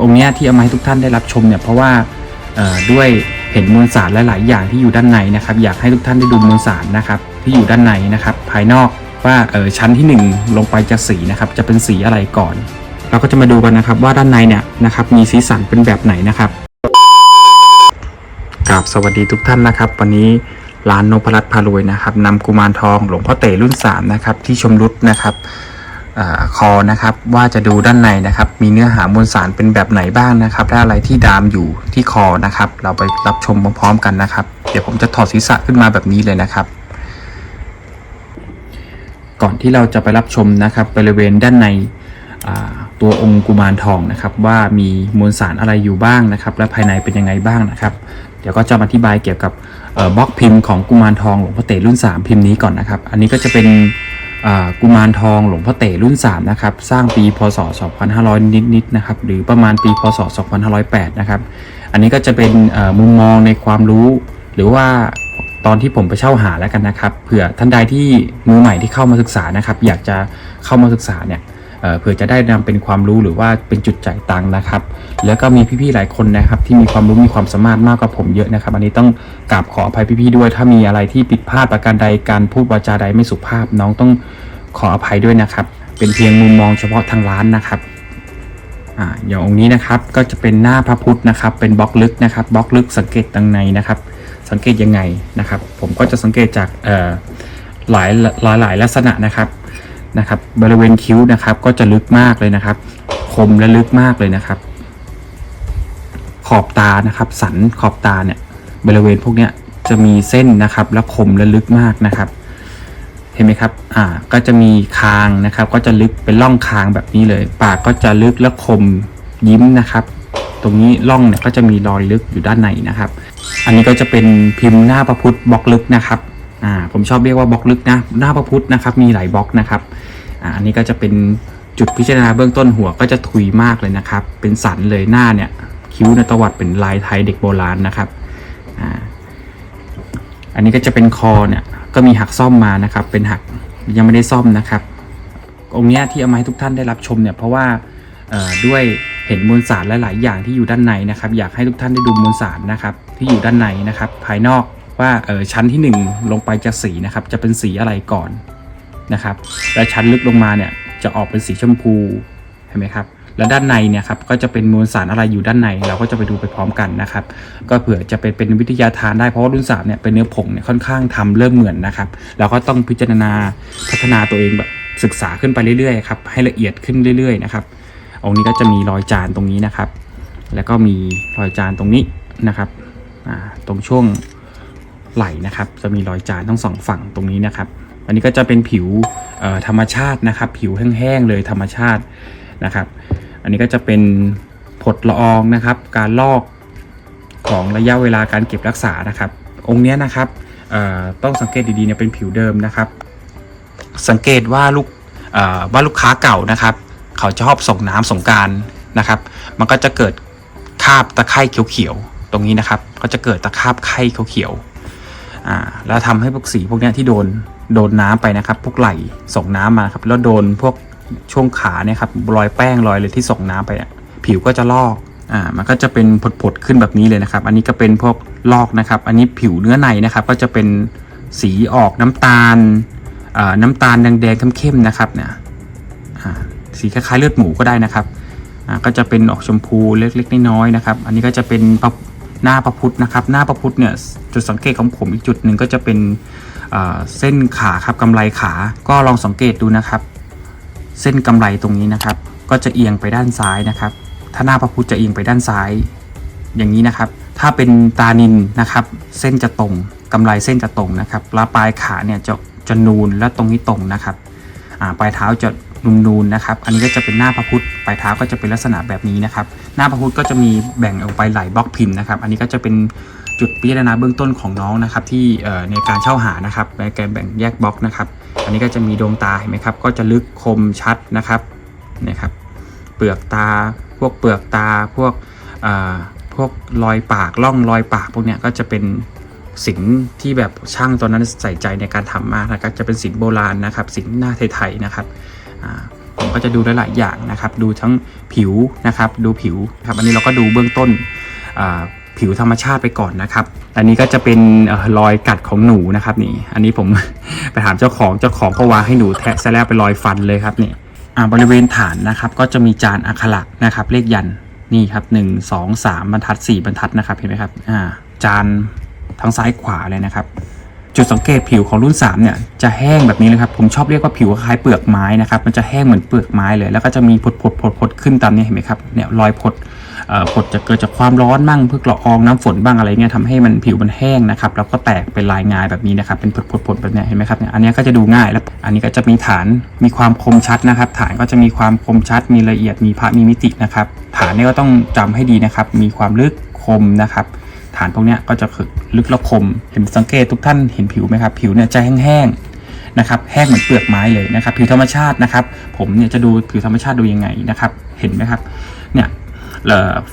องค์นี้ที่เอามาให้ทุกท่านได้รับชมเนี่ยเพราะว่าด้วยเห็นมวลสารหลาย ๆ อย่างที่อยู่ด้านในนะครับ อยากให้ทุกท่านได้ดูมวลสารนะครับ ที่อยู่ด้านในนะครับ ภายนอกว่าเออชั้นที่หนึ่งลงไปจะสีนะครับ จะเป็นสีอะไรก่อน เราก็จะมาดูกันนะครับว่าด้านในเนี่ยนะครับมีสีสันเป็นแบบไหนนะครับกราบสวัสดีทุกท่านนะครับ วันนี้ร้านนพรัตน์พารวยนะครับนำกุมารทองหลวงพ่อเต๋รุ่น3นะครับที่ชมรุดนะครับ คอนะครับว่าจะดูด้านในนะครับ มีเนื้อหามวลสารเป็นแบบไหนบ้างนะครับและอะไรที่ดามอยู่ที่คอนะครับ เราไปรับชมพร้อมๆกันนะครับ เดี๋ยวผมจะถอดศีรษะขึ้นมาแบบนี้เลยนะครับ ก่อนที่เราจะไปรับชมนะครับ บริเวณด้านในตัวองค์กุมารทองนะครับ ว่ามีมวลสารอะไรอยู่บ้างนะครับ และภายในเป็นยังไงบ้างนะครับ เดี๋ยวก็จะอธิบายเกี่ยวกับบล็อกพิมพ์ของกุมารทองหลวงพ่อเต๋รุ่น 3 พิมพ์นี้ก่อนนะครับ อันนี้ก็จะเป็น กุมารทองหลวงพ่อเต๋รุ่น 3 นะครับ สร้างปีพศ 2500 นิดๆนะครับ หรือประมาณปีพศ 2508 นะครับ อันนี้ก็จะเป็นมุมมองในความรู้ หรือว่าตอนที่ผมไปเช่าหาแล้วกันนะครับ เผื่อท่านใดที่มือใหม่ที่เข้ามาศึกษานะครับ อยากจะเข้ามาศึกษาเนี่ย เผื่อจะได้นำเป็นความรู้หรือว่าเป็นจุดจ่ายตังค์นะครับ แล้วก็มีพี่ๆหลายคนนะครับ ที่มีความรู้มีความสามารถมากกว่าผมเยอะนะครับ อันนี้ต้องกราบขออภัยพี่ๆด้วย ถ้ามีอะไรที่ผิดพลาดประการใดการพูดวาจาใดไม่สุภาพ น้องต้องขออภัยด้วยนะครับ เป็นเพียงมุมมองเฉพาะทางร้านนะครับอ่าอย่างองค์นี้นะครับก็จะเป็นหน้าพระพุทธนะครับ เป็นบล็อกลึกนะครับบล็อกลึกสังเกตตรงในนะครับ สังเกตยังไงนะครับ ผมก็จะสังเกตจากหลายหลายหลายลักษณะนะครับ นะครับ บริเวณคิ้วนะครับ ก็จะลึกมากเลยนะครับ คมและลึกมากเลยนะครับ ขอบตานะครับ สันขอบตาเนี่ย บริเวณพวกเนี้ยจะมีเส้นนะครับ และคมและลึกมากนะครับ เห็นไหมครับ อ่า ก็จะมีคางนะครับ ก็จะลึกเป็นร่องคางแบบนี้เลย ปากก็จะลึกและคมยิ้มนะครับตรงนี้ร่องเนี่ยก็จะมีรอยลึกอยู่ด้านในนะครับ อันนี้ก็จะเป็นพิมพ์หน้าพระพุทธบล็อกลึกนะครับ อ่า ผมชอบเรียกว่าบล็อกลึกนะ หน้าพระพุทธนะครับ มีหลายบล็อกนะครับ อันนี้ก็จะเป็นจุดพิจารณาเบื้องต้นหัวก็จะทุยมากเลยนะครับ เป็นสันเลยหน้าเนี่ยคิ้วในตวัดเป็นลายไทยเด็กโบราณนะครับอ่าอันนี้ก็จะเป็นคอเนี่ยก็มีหักซ่อมมานะครับ เป็นหักยังไม่ได้ซ่อมนะครับ องค์เนี้ยที่เอามาให้ทุกท่านได้รับชมเนี่ยเพราะว่าด้วยเห็นมวลสารหลาย ๆ อย่างที่อยู่ด้านในนะครับ อยากให้ทุกท่านได้ดูมวลสารนะครับที่อยู่ด้านในนะครับ ภายนอกว่าเออชั้นที่หนึ่งลงไปจะสีนะครับ จะเป็นสีอะไรก่อน นะครับ และชั้นลึกลงมาเนี่ยจะออกเป็นสีชมพูเห็นไหมครับ แล้วด้านในเนี่ยครับก็จะเป็นมวลสารอะไรอยู่ด้านใน เราก็จะไปดูไปพร้อมกันนะครับ ก็เผื่อจะไปเป็นวิทยาทานได้เพราะว่ารุ่นสามเนี่ยเป็นเนื้อผงเนี่ยค่อนข้างทำเริ่มเหมือนนะครับเราก็ต้องพิจารณาพัฒนาตัวเองแบบศึกษาขึ้นไปเรื่อยๆครับให้ละเอียดขึ้นเรื่อยๆนะครับองค์นี้ก็จะมีรอยจานตรงนี้นะครับ แล้วก็มีรอยจานตรงนี้นะครับตรงช่วงไหลนะครับ จะมีรอยจานทั้งสองฝั่งตรงนี้นะครับ อันนี้ก็จะเป็นผิวธรรมชาตินะครับ ผิวแห้งๆเลยธรรมชาตินะครับ อันนี้ก็จะเป็นผดละอองนะครับ การลอกของระยะเวลาการเก็บรักษานะครับ องค์นี้นะครับต้องสังเกตดีๆเนี่ยเป็นผิวเดิมนะครับ สังเกตว่าลูกว่าลูกค้าเก่านะครับ เขาชอบส่งน้ำส่งการนะครับ มันก็จะเกิดคราบตะไคร่เขียวๆตรงนี้นะครับ ก็จะเกิดตะคราบไข้เขียวๆแล้วทำให้พวกสีพวกนี้ที่โดน โดนน้ำไปนะครับ พวกไหลส่งน้ำมาครับ แล้วโดนพวกช่วงขาเนี่ยครับรอยแป้งรอยเลยที่ส่งน้ำไปผิวก็จะลอกอ่ามันก็จะเป็นผดๆขึ้นแบบนี้เลยนะครับ อันนี้ก็เป็นพวกลอกนะครับ อันนี้ผิวเนื้อในนะครับ ก็จะเป็นสีออกน้ำตาลอ่าน้ำตาลแดงๆเข้มๆนะครับเนี่ยอ่าสีคล้ายๆเลือดหมูก็ได้นะครับอ่าก็จะเป็นออกชมพูเล็กๆน้อยๆนะครับ อันนี้ก็จะเป็นหน้าพระพุทธนะครับ หน้าพระพุทธเนี่ยจุดสังเกตของผมอีกจุดหนึ่งก็จะเป็น เส้นขาครับกำไรขาก็ลองสังเกตดูนะครับ เส้นกำไรตรงนี้นะครับ ก็จะเอียงไปด้านซ้ายนะครับ ถ้าหน้าพระพุทธจะเอียงไปด้านซ้าย อย่างนี้นะครับ ถ้าเป็นตานินนะครับ เส้นจะตรงกำไรเส้นจะตรงนะครับแล้วปลายขาเนี่ยจะจะนูนและตรงนี้ตรงนะครับปลายเท้าจะนูนๆนะครับ อันนี้ก็จะเป็นหน้าพระพุทธ ปลายเท้าก็จะเป็นลักษณะแบบนี้นะครับ หน้าพระพุทธก็จะมีแบ่งออกไปหลายบล็อกพิมพ์นะครับ อันนี้ก็จะเป็น จุดพิจารณาเบื้องต้นของน้องนะครับที่ในการเช่าหานะครับในการแบ่งแยกบล็อกนะครับ อันนี้ก็จะมีดวงตาเห็นไหมครับ ก็จะลึกคมชัดนะครับนี่ยครับ เปลือกตา พวกเปลือกตาพวกอ่าพวกรอยปากร่องรอยปาก พวกเนี้ยก็จะเป็นสินที่แบบช่างตอนนั้นใส่ใจในการทำมากนะครับจะเป็นสินโบราณนะครับ สินหน้าไทยๆนะครับอ่าผมก็จะดูหลายๆอย่างนะครับ ดูทั้งผิวนะครับ ดูผิวครับอันนี้เราก็ดูเบื้องต้นอ่า ผิวธรรมชาติไปก่อนนะครับ อันนี้ก็จะเป็นรอยกัดของหนูนะครับนี่ อันนี้ผมไปถามเจ้าของเจ้าของก็วางให้หนูแทะซะแล้วเป็นรอยฟันเลยครับนี่อ่าบริเวณฐานนะครับ ก็จะมีจานอักขระนะครับ เลขยันนี่ครับหนึ่งสองสามบรรทัดสี่บรรทัดนะครับเห็นไหมครับอ่าจานทั้งซ้ายขวาเลยนะครับ จุดสังเกตผิวของรุ่น 3 เนี่ยจะแห้งแบบนี้เลยครับผมชอบเรียกว่าผิวคล้ายเปลือกไม้นะครับ มันจะแห้งเหมือนเปลือกไม้เลย แล้วก็จะมีผดผดผดผดขึ้นตามนี้เห็นไหมครับเนี่ยรอยผด ผดจะเกิดจากความร้อนบ้างเพื่อละอองน้ำฝนบ้างอะไรเงี้ยทำให้มันผิวมันแห้งนะครับแล้วก็แตกเป็นลายงายแบบนี้นะครับเป็นผดผดผดแบบเนี้ยเห็นไหมครับเนี่ยอันนี้ก็จะดูง่ายแล้วอันนี้ก็จะมีฐานมีความคมชัดนะครับ ฐานก็จะมีความคมชัด มีละเอียดมีพระมีมิตินะครับ ฐานเนี่ยก็ต้องจำให้ดีนะครับ มีความลึกคมนะครับ ฐานพวกนี้ก็จะคือลึกและคมเห็นสังเกตทุกท่านเห็นผิวไหมครับ ผิวเนี่ยจะแห้งๆนะครับแห้งเหมือนเปลือกไม้เลยนะครับ ผิวธรรมชาตินะครับ ผมเนี่ยจะดูผิวธรรมชาติดูยังไงนะครับ เห็นไหมครับเนี่ย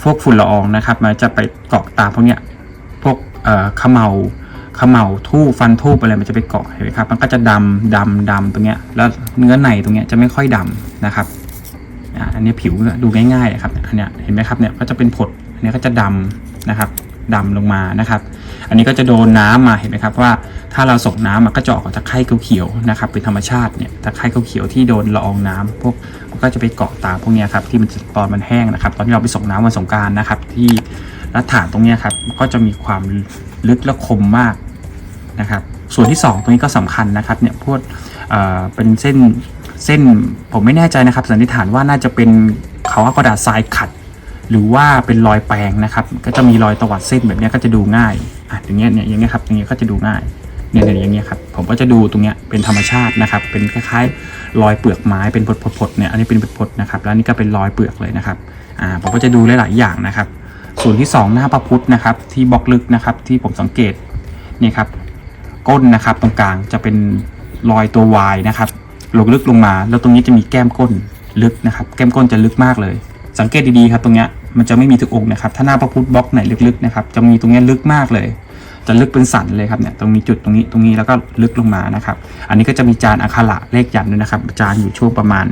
พวกฝุ่นละอองนะครับ มันจะไปเกาะตามพวกเนี้ยพวกเอ่อขมเมาขมเมาทู่ฟันทูบอะไรมันจะไปเกาะเห็นไหมครับ มันก็จะดำดำดำตรงเนี้ยแล้วเนื้อในตรงเนี้ยจะไม่ค่อยดำนะครับอันนี้ผิวดูง่ายๆนะครับอันเนี้ยเห็นไหมครับเนี่ยก็จะเป็นผดอันนี้ก็จะดำนะครับดำลงมานะครับ อันนี้ก็จะโดนน้ำมาเห็นไหมครับว่า ถ้าเราส่งน้ำมันก็จะออกจากไข่เขียวๆนะครับเป็นธรรมชาติเนี่ยตะไคร่เขียวๆที่โดนละอองน้ำพวกมันก็จะไปเกาะตามพวกนี้ครับที่มันตอนมันแห้งนะครับ ตอนที่เราไปส่งน้ำวันสงการนะครับที่รัฐานตรงนี้ครับก็จะมีความลึกและคมมากนะครับ ส่วนที่สองตรงนี้ก็สำคัญนะครับเนี่ยพวกเเป็นเส้นเส้นผมไม่แน่ใจนะครับสันนิษฐานว่าน่าจะเป็นเขาเอากระดาษทรายขัด หรือว่าเป็นรอยแปรงนะครับ ก็จะมีรอยตวัดเส้นแบบนี้ก็จะดูง่ายอะอย่างเงี้ยเนี่ยอย่างเงี้ยครับอย่างเงี้ยก็จะดูง่าย เนี่ยอย่างเงี้ยครับผมก็จะดูตรงเนี้ยเป็นธรรมชาตินะครับ เป็นคล้ายๆรอยเปลือกไม้เป็นผดๆเนี่ยอันนี้เป็นผดๆนะครับแล้วนี่ก็เป็นรอยเปลือกเลยนะครับอ่าผมก็จะดูหลายๆอย่างนะครับ ส่วนที่สองหน้าพระพุทธนะครับ ที่บล็อกลึกนะครับที่ผมสังเกตนี่ครับก้นนะครับตรงกลางจะเป็นรอยตัว Y นะครับลงลึกลงมา แล้วตรงนี้จะมีแก้มก้นลึกนะครับ แก้มก้นจะลึกมากเลย สังเกตดีๆครับตรงเนี้ยมันจะไม่มีทุกองค์นะครับ ถ้าหน้าพระพุทธบล็อกไหนลึกๆนะครับจะมีตรงเนี้ยลึกมากเลย จะลึกเป็นสันเลยครับเนี่ยตรงมีจุดตรงนี้ตรงนี้แล้วก็ลึกลงมานะครับ อันนี้ก็จะมีจานอักขระเลขยันด้วยนะครับจานอยู่ช่วงประมาณ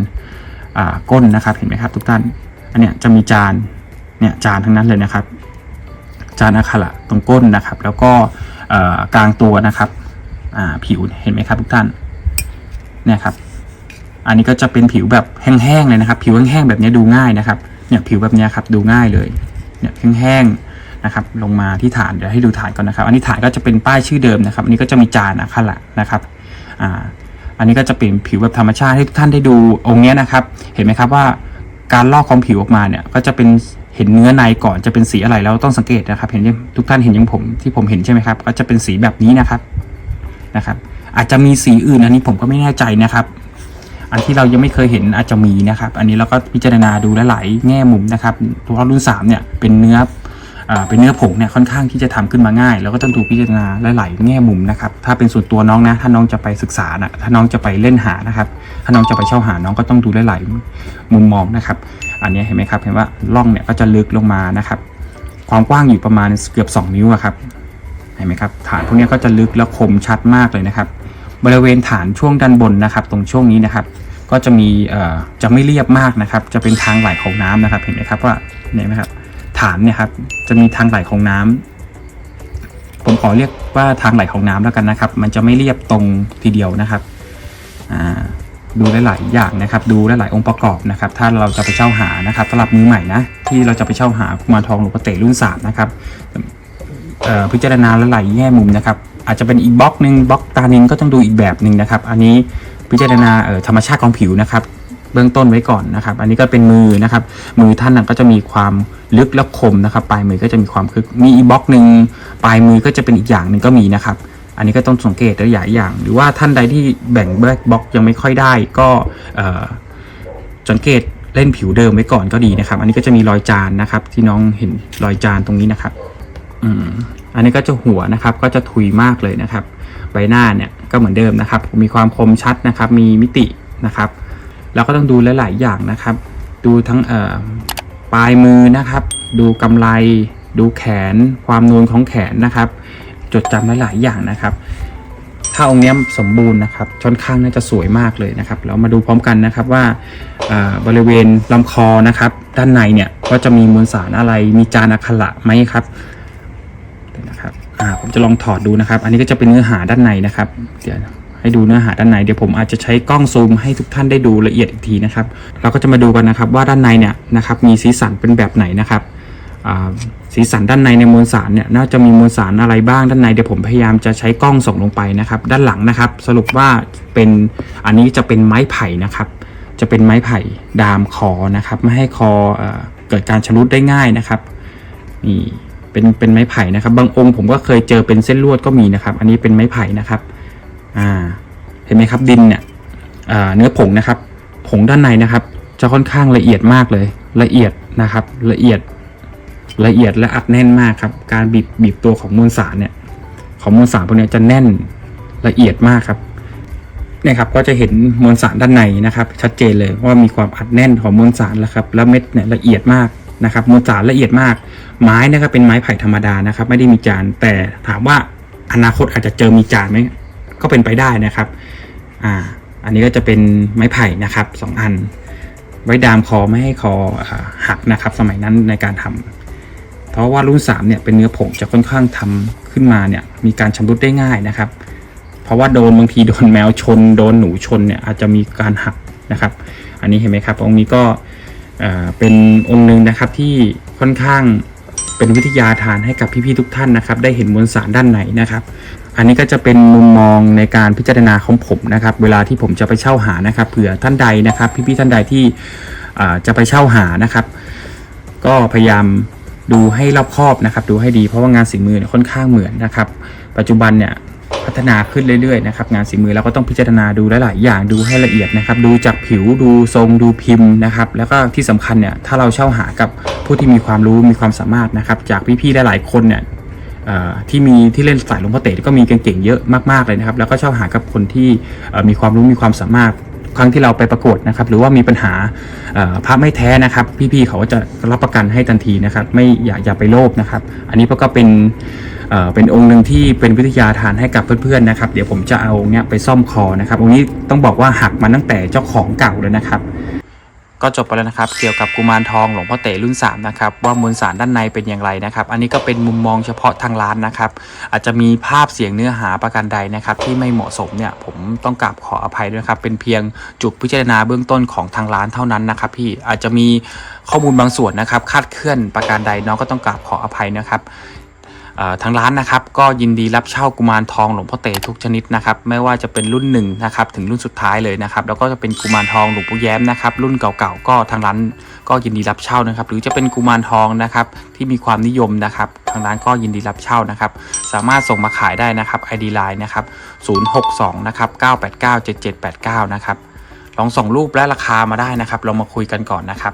อ่าก้นนะครับเห็นไหมครับ ทุกท่าน อันเนี้ยจะมีจานเนี่ยจานทั้งนั้นเลยนะครับ จานอักขระตรงก้นนะครับ แล้วก็เอ่อกลางตัวนะครับอ่าผิวเห็นไหมครับทุกท่านเนี่ยครับอันนี้ก็จะเป็นผิวแบบแห้งๆเลยนะครับ ผิวแห้งๆแบบนี้ดูง่ายนะครับเนี่ยผิวแบบนี้ครับดูง่ายเลยเนี่ยแห้งๆ นะครับลงมาที่ฐานเดี๋ยวให้ดูฐานก่อนนะครับ อันนี้ฐานก็จะเป็นป้ายชื่อเดิมนะครับ อันนี้ก็จะมีจานอักขระนะครับอ่าอันนี้ก็จะเป็นผิวแบบธรรมชาติให้ทุกท่านได้ดูองค์เนี้ยนะครับ เห็นไหมครับว่าการลอกของผิวออกมาเนี่ยก็จะเป็นเห็นเนื้อในก่อนจะเป็นสีอะไรแล้วต้องสังเกตนะครับ เห็นยังทุกท่านเห็นยังผมที่ผมเห็นใช่ไหมครับก็จะเป็นสีแบบนี้นะครับนะครับ อาจจะมีสีอื่นอันนี้ผมก็ไม่แน่ใจนะครับ อันที่เรายังไม่เคยเห็นอาจจะมีนะครับ อันนี้เราก็พิจารณาดูหลายๆแง่มุมนะครับตัวรุ่น3เนี่ยเป็นเนื้ออ่ เป็นเนื้อผงเนี่ยค่อนข้างที่จะทำขึ้นมาง่าย แล้วก็ต้องดูพิจารณาหลาย ๆ แง่มุมนะครับถ้าเป็นส่วนตัวน้องนะถ้าน้องจะไปศึกษานะถ้าน้องจะไปเล่นหานะครับถ้าน้องจะไปเช่าหาน้องก็ต้องดูหลาย ๆ มุมมองนะครับอันนี้เห็นไหมครับเห็นว่าร่องเนี่ยก็จะลึกลงมานะครับความกว้างอยู่ประมาณเกือบ 2 นิ้วครับเห็นไหมครับฐานพวกนี้ก็จะลึกและคมชัดมากเลยนะครับบริเวณฐานช่วงด้านบนนะครับ ตรงช่วงนี้นะครับ ก็จะมีเอ่อจะไม่เรียบมากนะครับ จะเป็นทางไหลของน้ำนะครับ เห็นไหมครับว่าเห็นไหมครับ ฐานเนี่ยครับจะมีทางไหลของน้ำผมขอเรียกว่าทางไหลของน้ำแล้วกันนะครับ มันจะไม่เรียบตรงทีเดียวนะครับดูหลายๆอย่างนะครับ ดูหลายๆองค์ประกอบนะครับ ถ้าเราจะไปเช่าหานะครับสำหรับมือใหม่นะที่เราจะไปเช่าหากุมารทองหลวงพ่อเต๋รุ่นสามนะครับพิจารณาหลายๆแง่มุมนะครับ อาจจะเป็นอีกบล็อกหนึ่งบล็อกตานินก็ต้องดูอีกแบบหนึ่งนะครับ อันนี้พิจารณาธรรมชาติของผิวนะครับ เบื้องต้นไว้ก่อนนะครับ อันนี้ก็เป็นมือนะครับ มือท่านก็จะมีความลึกและคมนะครับ ปลายมือก็จะมีความคึก มีอีบล็อกหนึ่งปลายมือก็จะเป็นอีกอย่างหนึ่งก็มีนะครับ อันนี้ก็ต้องสังเกตหลายอย่าง หรือว่าท่านใดที่แบ่งแบล็กบล็อกยังไม่ค่อยได้ก็สังเกตเล่นผิวเดิมไว้ก่อนก็ดีนะครับ อันนี้ก็จะมีรอยจานนะครับ ที่น้องเห็นรอยจานตรงนี้นะครับ อืม อันนี้ก็จะหัวนะครับ ก็จะทุยมากเลยนะครับ ใบหน้าเนี่ยก็เหมือนเดิมนะครับ มีความคมชัดนะครับ มีมิตินะครับ แล้วก็ต้องดูหลาย ๆ อย่างนะครับ ดูทั้งปลายมือนะครับ ดูกำไรดูแขน ความนูนของแขนนะครับ จดจำหลาย ๆ อย่างนะครับ ถ้าองค์นี้สมบูรณ์นะครับค่อนข้างน่าจะสวยมากเลยนะครับแล้วมาดูพร้อมกันนะครับว่าบริเวณลำคอนะครับ ด้านในเนี่ยก็จะมีมวลสารอะไร มีจานอักขระไหมครับนะครับผมจะลองถอดดูนะครับ อันนี้ก็จะเป็นเนื้อหาด้านในนะครับ เดี๋ยว ให้ดูเนื้อหาด้านในเดี๋ยวผมอาจจะใช้กล้องซูมให้ทุกท่านได้ดูละเอียดอีกทีนะครับ เราก็จะมาดูกันนะครับว่าด้านในเนี่ยนะครับมีสีสันเป็นแบบไหนนะครับสีสันด้านในในมวลสารเนี่ยน่าจะมีมวลสารอะไรบ้างด้านในเดี๋ยวผมพยายามจะใช้กล้องส่องลงไปนะครับ ด้านหลังนะครับ สรุปว่าเป็นอันนี้จะเป็นไม้ไผ่นะครับ จะเป็นไม้ไผ่ดามคอนะครับไม่ให้คอเอ่อเกิดการชำรุดได้ง่ายนะครับนี่เป็นเป็นไม้ไผ่นะครับ บางองค์ผมก็เคยเจอเป็นเส้นลวดก็มีนะครับ อันนี้เป็นไม้ไผ่นะครับ อ่า เห็นไหมครับดินเนี่ยเนื้อผงนะครับ ผงด้านในนะครับ จะค่อนข้างละเอียดมากเลย ละเอียดนะครับ ละเอียดละเอียดและอัดแน่นมากครับ การบีบบีบตัวของมวลสารเนี่ย ของมวลสารพวกนี้จะแน่นละเอียดมากครับเนี่ยครับก็จะเห็นมวลสารด้านในนะครับ ชัดเจนเลยว่ามีความอัดแน่นของมวลสารแล้วครับ แล้วเม็ดเนี่ยละเอียดมากนะครับ มวลสารละเอียดมาก ไม้นะครับเป็นไม้ไผ่ธรรมดานะครับ ไม่ได้มีจานแต่ถามว่าอนาคตอาจจะเจอมีจานไหม ก็เป็นไปได้นะครับอ่าอันนี้ก็จะเป็นไม้ไผ่นะครับสองอัน ไว้ดามคอไม่ให้คออหักนะครับ สมัยนั้นในการทำเพราะว่ารุ่น3เนี่ยเป็นเนื้อผงจะค่อนข้างทำขึ้นมาเนี่ยมีการชำรุดได้ง่ายนะครับ เพราะว่าโดนบางทีโดนแมวชน โดนหนูชนเนี่ยอาจจะมีการหักนะครับ อันนี้เห็นไหมครับ องค์นี้ก็เอ่อเป็นองค์หนึ่งนะครับที่ค่อนข้างเป็นวิทยาทานให้กับพี่ๆทุกท่านนะครับ ได้เห็นมวลสารด้านในนะครับ อันนี้ก็จะเป็นมุมมองในการพิจารณาของผมนะครับ เวลาที่ผมจะไปเช่าหานะครับเผื่อท่านใดนะครับ พี่ๆท่านใดที่จะไปเช่าหานะครับ ก็พยายามดูให้รอบคอบนะครับ ดูให้ดีเพราะว่างานฝีมือเนี่ยค่อนข้างเหมือนนะครับ ปัจจุบันเนี่ยพัฒนาขึ้นเรื่อยๆนะครับงานฝีมือเราก็ต้องพิจารณาดูหลายๆอย่างดูให้ละเอียดนะครับ ดูจากผิวดูทรงดูพิมพ์นะครับ แล้วก็ที่สำคัญเนี่ยถ้าเราเช่าหากับผู้ที่มีความรู้มีความสามารถนะครับ จากพี่ๆหลายๆคนเนี่ย ที่มีที่เล่นสายลวงพ่อเต๋ก็มีเก่งๆเยอะมากๆเลยนะครับ แล้วก็ช่าหากับคนที่มีความรู้มีความสามารถครั้งที่เราไปประกวดนะครับ หรือว่ามีปัญหาพระไม่แท้นะครับ พี่ๆเขาก็จะรับประกันให้ทันทีนะครับ ไม่อย่าอย่าไปโลภนะครับ อันนี้ก็เป็นเอ่อเป็นองค์หนึ่งที่เป็นวิทยาทานให้กับเพื่อนๆนะครับ เดี๋ยวผมจะเอาเนี้ยไปซ่อมคอนะครับองค์นี้ต้องบอกว่าหักมาตั้งแต่เจ้าของเก่าเลยนะครับ ก็จบไปแล้วนะครับ เกี่ยวกับกุมารทองหลวงพ่อเต๋รุ่น3นะครับว่ามวลสารด้านในเป็นอย่างไรนะครับ อันนี้ก็เป็นมุมมองเฉพาะทางร้านนะครับ อาจจะมีภาพเสียงเนื้อหาประการใดนะครับ ที่ไม่เหมาะสมเนี่ยผมต้องกราบขออภัยด้วยครับเป็นเพียงจุดพิจารณาเบื้องต้นของทางร้านเท่านั้นนะครับ พี่อาจจะมีข้อมูลบางส่วนนะครับคาดเคลื่อนประการใดน้องก็ต้องกราบขออภัยนะครับ ทางร้านนะครับก็ยินดีรับเช่ากุมารทองหลวงพ่อเตทุกชนิดนะครับไม่ว่าจะเป็นรุ่นหนึ่งนะครับถึงรุ่นสุดท้ายเลยนะครับแล้วก็จะเป็นกุมารทองหลวงปู่แย้มนะครับรุ่นเก่าๆก็ทางร้านก็ยินดีรับเช่านะครับ หรือจะเป็นกุมารทองนะครับที่มีความนิยมนะครับทางร้านก็ยินดีรับเช่านะครับ สามารถส่งมาขายได้นะครับ ID Line นะครับ062นะครับ989 7789นะครับลองส่งรูปและราคามาได้นะครับ เรามาคุยกันก่อนนะครับ